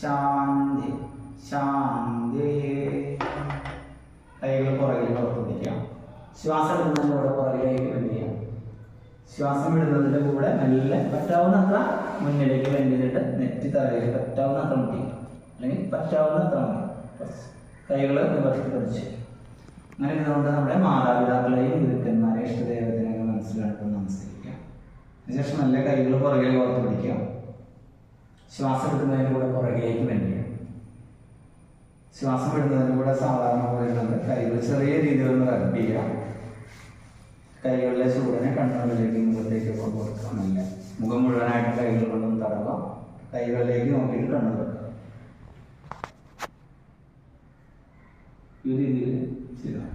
ശാന്തി ശാന്തി. കൈകൾ പുറകിൽ പുറത്തുപിടിക്കാം ശ്വാസം എടുക്കുന്നതിന്റെ കൂടെ പുറകിലേക്ക് ചെയ്യാം. ശ്വാസം വിടുന്നതിന്റെ കൂടെ മെല്ലെ പറ്റാവുന്നത്ര മുന്നിലേക്ക് ബെൻഡ് ചെയ്തിട്ട് നെറ്റി തറയിൽ പറ്റാവുന്നത്ര മുട്ടി അല്ലെങ്കിൽ പറ്റാവുന്നത്ര മതി കൈകൾ നിവർത്തി പിടിച്ച്. അങ്ങനെ ഇരുന്നുകൊണ്ട് നമ്മുടെ മാതാപിതാക്കളെയും ഗുരുക്കന്മാരെ ഇഷ്ടദേവത്തിനെയൊക്കെ മനസ്സിലാക്കി നമസ്കരിക്കാം അതിനുശേഷം നല്ല കൈകൾ പുറകിൽ ഓർത്ത് പിടിക്കാം ശ്വാസം എടുക്കുന്നതിന് കൂടെ പുറകിലേക്ക് തന്നെയാണ് ചെയ്യാം ശ്വാസം വിടുന്നതിന് കൂടെ സാധാരണ പോലെയുള്ളത് കൈകൾ ചെറിയ രീതിയിൽ ഒന്ന് റബ്ബ് കൈകളിലെ ചൂടിനെ കണ്ണുകളിലേക്ക് മുഖത്തേക്ക് കൊടുക്കാമല്ല മുഖം മുഴുവനായിട്ട് കൈകൾ കൊണ്ടൊന്ന് തടവാം. കൈകളിലേക്ക് നോക്കിയിട്ട് കണ്ണു തുറക്കുക ഈ രീതിയിൽ ചെയ്താൽ